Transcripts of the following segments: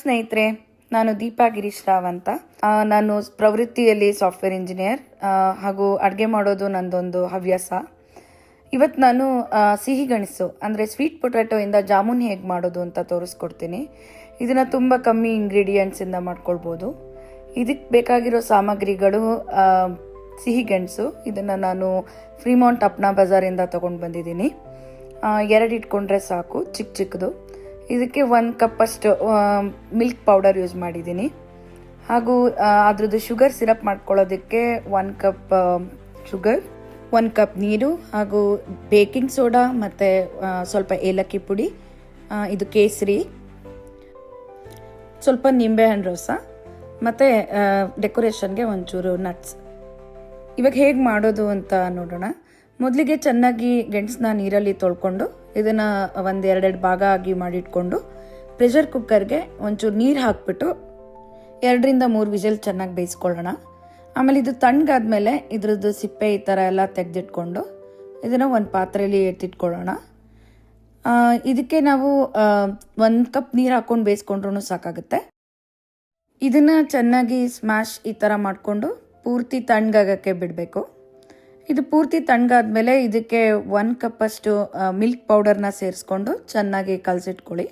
ಸ್ನೇಹಿತರೆ, ನಾನು ದೀಪಾ ಗಿರೀಶ್ ರಾವ್ ಅಂತ. ನಾನು ಪ್ರವೃತ್ತಿಯಲ್ಲಿ ಸಾಫ್ಟ್ವೇರ್ ಇಂಜಿನಿಯರ್ ಹಾಗೂ ಅಡುಗೆ ಮಾಡೋದು ನಂದೊಂದು ಹವ್ಯಾಸ. ಇವತ್ತು ನಾನು ಸಿಹಿ ಗೆಣಸು, ಅಂದರೆ ಸ್ವೀಟ್ ಪೊಟ್ಯಾಟೊ ಇಂದ ಜಾಮೂನ್ ಹೇಗೆ ಮಾಡೋದು ಅಂತ ತೋರಿಸ್ಕೊಡ್ತೀನಿ. ಇದನ್ನು ತುಂಬ ಕಮ್ಮಿ ಇಂಗ್ರೀಡಿಯೆಂಟ್ಸಿಂದ ಮಾಡ್ಕೊಳ್ಬೋದು. ಇದಕ್ಕೆ ಬೇಕಾಗಿರೋ ಸಾಮಗ್ರಿಗಳು ಸಿಹಿ ಗೆಣಸು. ಇದನ್ನು ನಾನು ಫ್ರೀಮೌಂಟ್ ಅಪ್ನಾ ಬಜಾರಿಂದ ತೊಗೊಂಡು ಬಂದಿದ್ದೀನಿ. ಎರಡು ಇಟ್ಕೊಂಡ್ರೆ ಸಾಕು ಚಿಕ್ಕ ಚಿಕ್ಕದು ಇದಕ್ಕೆ ಒಂದು ಕಪ್ಪಷ್ಟು ಮಿಲ್ಕ್ ಪೌಡರ್ ಯೂಸ್ ಮಾಡಿದ್ದೀನಿ. ಹಾಗೂ ಅದರದ್ದು ಶುಗರ್ ಸಿರಪ್ ಮಾಡ್ಕೊಳ್ಳೋದಕ್ಕೆ ಒನ್ ಕಪ್ ಶುಗರ್ ಒಂದು ಕಪ್ ನೀರು, ಹಾಗೂ ಬೇಕಿಂಗ್ ಸೋಡಾ ಮತ್ತು ಸ್ವಲ್ಪ ಏಲಕ್ಕಿ ಪುಡಿ ಇದು ಕೇಸರಿ, ಸ್ವಲ್ಪ ನಿಂಬೆಹಣ್ಣು ರಸ, ಮತ್ತು ಡೆಕೋರೇಷನ್ಗೆ ಒಂಚೂರು ನಟ್ಸ್ ಇವಾಗ ಹೇಗೆ ಮಾಡೋದು ಅಂತ ನೋಡೋಣ. ಮೊದಲಿಗೆ ಚೆನ್ನಾಗಿ ಗೆಣಸನ್ನ ನೀರಲ್ಲಿ ತೊಳ್ಕೊಂಡು ಇದನ್ನು ಒಂದು ಎರಡೆರಡು ಭಾಗ ಆಗಿ ಮಾಡಿಟ್ಕೊಂಡು ಪ್ರೆಷರ್ ಕುಕ್ಕರ್ಗೆ ಒಂಚೂರು ನೀರು ಹಾಕ್ಬಿಟ್ಟು ಎರಡರಿಂದ ಮೂರು ವಿಜಲ್ ಚೆನ್ನಾಗಿ ಬೇಯಿಸ್ಕೊಳ್ಳೋಣ. ಆಮೇಲೆ ಇದು ತಣ್ಣಗಾದ್ಮೇಲೆ ಇದ್ರದ್ದು ಸಿಪ್ಪೆ ಈ ಥರ ಎಲ್ಲ ತೆಗೆದಿಟ್ಕೊಂಡು ಇದನ್ನು ಒಂದು ಪಾತ್ರೆಯಲ್ಲಿ ಎತ್ತಿಟ್ಕೊಳ್ಳೋಣ. ಇದಕ್ಕೆ ನಾವು ಒಂದು ಕಪ್ ನೀರು ಹಾಕ್ಕೊಂಡು ಬೇಯಿಸ್ಕೊಂಡ್ರೂ ಸಾಕಾಗುತ್ತೆ. ಇದನ್ನು ಚೆನ್ನಾಗಿ ಸ್ಮ್ಯಾಶ್ ಈ ಥರ ಮಾಡಿಕೊಂಡು ಪೂರ್ತಿ ತಣ್ಣಗಾಗಕ್ಕೆ ಬಿಡಬೇಕು. ಇದು ಪೂರ್ತಿ ತಣ್ಣಗಾದ್ಮೇಲೆ ಇದಕ್ಕೆ ಒಂದು ಕಪ್ಪಷ್ಟು ಮಿಲ್ಕ್ ಪೌಡರ್ನ ಸೇರಿಸ್ಕೊಂಡು ಚೆನ್ನಾಗಿ ಕಲಸಿಟ್ಕೊಳ್ಳಿ.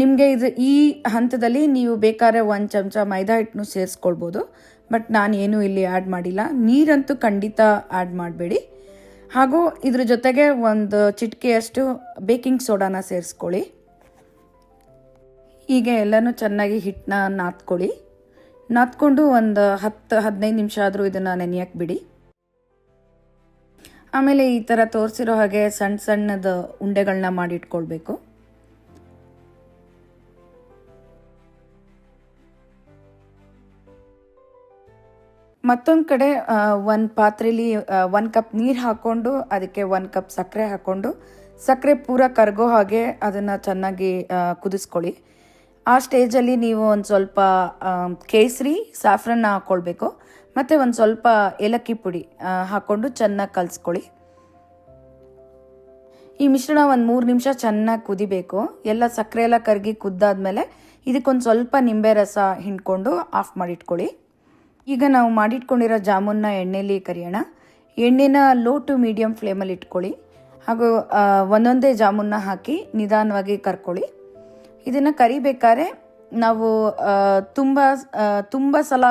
ನಿಮಗೆ ಇದು ಈ ಹಂತದಲ್ಲಿ ನೀವು ಬೇಕಾದ್ರೆ ಒಂದು ಚಮಚ ಮೈದಾ ಹಿಟ್ಟನ್ನು ಸೇರಿಸ್ಕೊಳ್ಬೋದು. ಬಟ್ ನಾನು ಏನೂ ಇಲ್ಲಿ ಆ್ಯಡ್ ಮಾಡಿಲ್ಲ. ನೀರಂತೂ ಖಂಡಿತ ಆ್ಯಡ್ ಮಾಡಬೇಡಿ. ಹಾಗೂ ಇದ್ರ ಜೊತೆಗೆ ಒಂದು ಚಿಟಿಕೆಯಷ್ಟು ಬೇಕಿಂಗ್ ಸೋಡಾನ ಸೇರಿಸ್ಕೊಳ್ಳಿ. ಹೀಗೆ ಎಲ್ಲನೂ ಚೆನ್ನಾಗಿ ಹಿಟ್ಟನ್ನ ನಾದ್ಕೊಳ್ಳಿ ನಾದ್ಕೊಂಡು ಒಂದು ಹತ್ತು, ಹದಿನೈದು ನಿಮಿಷ ಆದರೂ ಇದನ್ನು ನೆನೆಯಕ್ಕೆ ಬಿಡಿ. ಆಮೇಲೆ ಈ ಥರ ತೋರಿಸಿರೋ ಹಾಗೆ ಸಣ್ಣ ಸಣ್ಣದ ಉಂಡೆಗಳನ್ನ ಮಾಡಿಟ್ಕೊಳ್ಬೇಕು. ಮತ್ತೊಂದು ಕಡೆ ಒಂದು ಪಾತ್ರೆಲಿ ಒಂದು ಕಪ್ ನೀರು ಹಾಕ್ಕೊಂಡು ಅದಕ್ಕೆ ಒಂದು ಕಪ್ ಸಕ್ಕರೆ ಹಾಕ್ಕೊಂಡು ಸಕ್ಕರೆ ಪೂರ ಕರಗೋ ಹಾಗೆ ಅದನ್ನು ಚೆನ್ನಾಗಿ ಕುದಿಸ್ಕೊಳ್ಳಿ. ಆ ಸ್ಟೇಜಲ್ಲಿ ನೀವು ಒಂದು ಸ್ವಲ್ಪ ಕೇಸರಿ, ಸಾಫ್ರನ್ನ ಹಾಕ್ಕೊಳ್ಬೇಕು ಮತ್ತು ಒಂದು ಸ್ವಲ್ಪ ಏಲಕ್ಕಿ ಪುಡಿ ಹಾಕ್ಕೊಂಡು ಚೆನ್ನಾಗಿ ಕಲಿಸ್ಕೊಳ್ಳಿ. ಈ ಮಿಶ್ರಣ ಒಂದು ಮೂರು ನಿಮಿಷ ಚೆನ್ನಾಗಿ ಕುದಿಬೇಕು. ಎಲ್ಲ ಸಕ್ಕರೆ ಎಲ್ಲ ಕರಗಿ ಕುದ್ದಾದ್ಮೇಲೆ ಇದಕ್ಕೊಂದು ಸ್ವಲ್ಪ ನಿಂಬೆ ರಸ ಹಿಂಡ್ಕೊಂಡು ಆಫ್ ಮಾಡಿಟ್ಕೊಳ್ಳಿ. ಈಗ ನಾವು ಮಾಡಿಟ್ಕೊಂಡಿರೋ ಜಾಮೂನ್ನ ಎಣ್ಣೆಲಿ ಕರಿಯೋಣ. ಎಣ್ಣೆನ ಲೋ ಟು ಮೀಡಿಯಮ್ ಫ್ಲೇಮಲ್ಲಿ ಇಟ್ಕೊಳ್ಳಿ. ಹಾಗೂ ಒಂದೊಂದೇ ಜಾಮೂನ್ನ ಹಾಕಿ ನಿಧಾನವಾಗಿ ಕರ್ಕೊಳ್ಳಿ. ಇದನ್ನು ಕರಿಬೇಕಾದ್ರೆ ನಾವು ತುಂಬ ತುಂಬ ಸಲ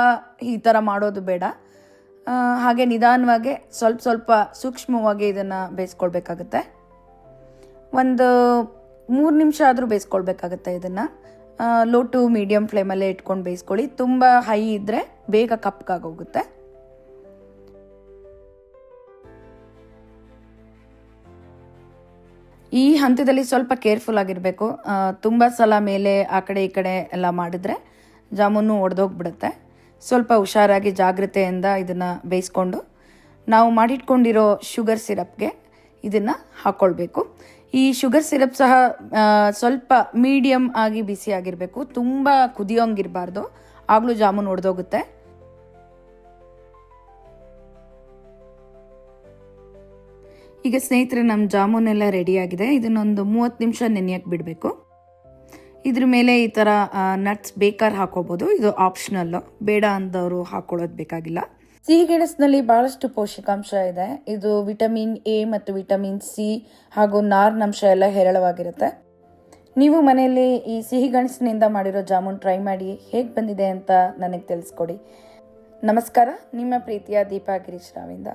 ಈ ಥರ ಮಾಡೋದು ಬೇಡ. ಹಾಗೆ ನಿಧಾನವಾಗಿ ಸ್ವಲ್ಪ ಸ್ವಲ್ಪ ಸೂಕ್ಷ್ಮವಾಗಿ ಇದನ್ನು ಬೇಯಿಸ್ಕೊಳ್ಬೇಕಾಗತ್ತೆ. ಒಂದು ಮೂರು ನಿಮಿಷ ಆದರೂ ಬೇಯಿಸ್ಕೊಳ್ಬೇಕಾಗತ್ತೆ ಇದನ್ನು. ಲೋ ಟು ಮೀಡಿಯಮ್ ಫ್ಲೇಮಲ್ಲೇ ಇಟ್ಕೊಂಡು ಬೇಯಿಸ್ಕೊಳ್ಳಿ. ತುಂಬ ಹೈ ಇದ್ದರೆ ಬೇಗ ಕಪ್ಗಾಗೋಗುತ್ತೆ. ಈ ಹಂತದಲ್ಲಿ ಸ್ವಲ್ಪ ಕೇರ್ಫುಲ್ ಆಗಿರಬೇಕು. ತುಂಬ ಸಲ ಮೇಲೆ ಆ ಕಡೆ ಈ ಕಡೆ ಎಲ್ಲ ಮಾಡಿದರೆ ಜಾಮೂನು ಒಡೆದೋಗ್ಬಿಡುತ್ತೆ. ಸ್ವಲ್ಪ ಹುಷಾರಾಗಿ ಜಾಗ್ರತೆಯಿಂದ ಇದನ್ನು ಬೇಯಿಸ್ಕೊಂಡು ನಾವು ಮಾಡಿಟ್ಕೊಂಡಿರೋ ಶುಗರ್ ಸಿರಪ್ಗೆ ಇದನ್ನು ಹಾಕ್ಕೊಳ್ಬೇಕು ಈ ಶುಗರ್ ಸಿರಪ್ ಸಹ ಸ್ವಲ್ಪ ಮೀಡಿಯಮ್ ಆಗಿ ಬಿಸಿ ಆಗಿರಬೇಕು. ತುಂಬ ಕುದಿಯೋಂಗಿರಬಾರ್ದು. ಆಗಲೂ ಜಾಮೂನು ಒಡೆದೋಗುತ್ತೆ. ಈಗ ಸ್ನೇಹಿತರೆ ನಮ್ಮ ಜಾಮೂನೆಲ್ಲ ರೆಡಿಯಾಗಿದೆ ಇದನ್ನೊಂದು ಮೂವತ್ತು ನಿಮಿಷ ನೆನೆಯಕ್ಕೆ ಬಿಡಬೇಕು. ಇದ್ರ ಮೇಲೆ ಈ ಥರ ನಟ್ಸ್ ಬೇಕಾದ್ರೆ ಹಾಕೋಬೋದು. ಇದು ಆಪ್ಷನಲ್ಲು ಬೇಡ ಅಂದವರು ಹಾಕೊಳ್ಳೋದು ಬೇಕಾಗಿಲ್ಲ. ಸಿಹಿ ಗೆಣಸಿನಲ್ಲಿ ಬಹಳಷ್ಟು ಪೋಷಕಾಂಶ ಇದೆ. ಇದು ವಿಟಮಿನ್ ಎ ಮತ್ತು ವಿಟಮಿನ್ ಸಿ ಹಾಗೂ ನಾರಿನಂಶ ಎಲ್ಲ ಹೇರಳವಾಗಿರುತ್ತೆ. ನೀವು ಮನೆಯಲ್ಲಿ ಈ ಸಿಹಿ ಗೆಣಸಿನಿಂದ ಮಾಡಿರೋ ಜಾಮೂನ್ ಟ್ರೈ ಮಾಡಿ ಹೇಗೆ ಬಂದಿದೆ ಅಂತ ನನಗೆ ತಿಳಿಸ್ಕೊಡಿ. ನಮಸ್ಕಾರ, ನಿಮ್ಮ ಪ್ರೀತಿಯ ದೀಪಾ ಗಿರೀಶ್ ರಾವಿಂದ.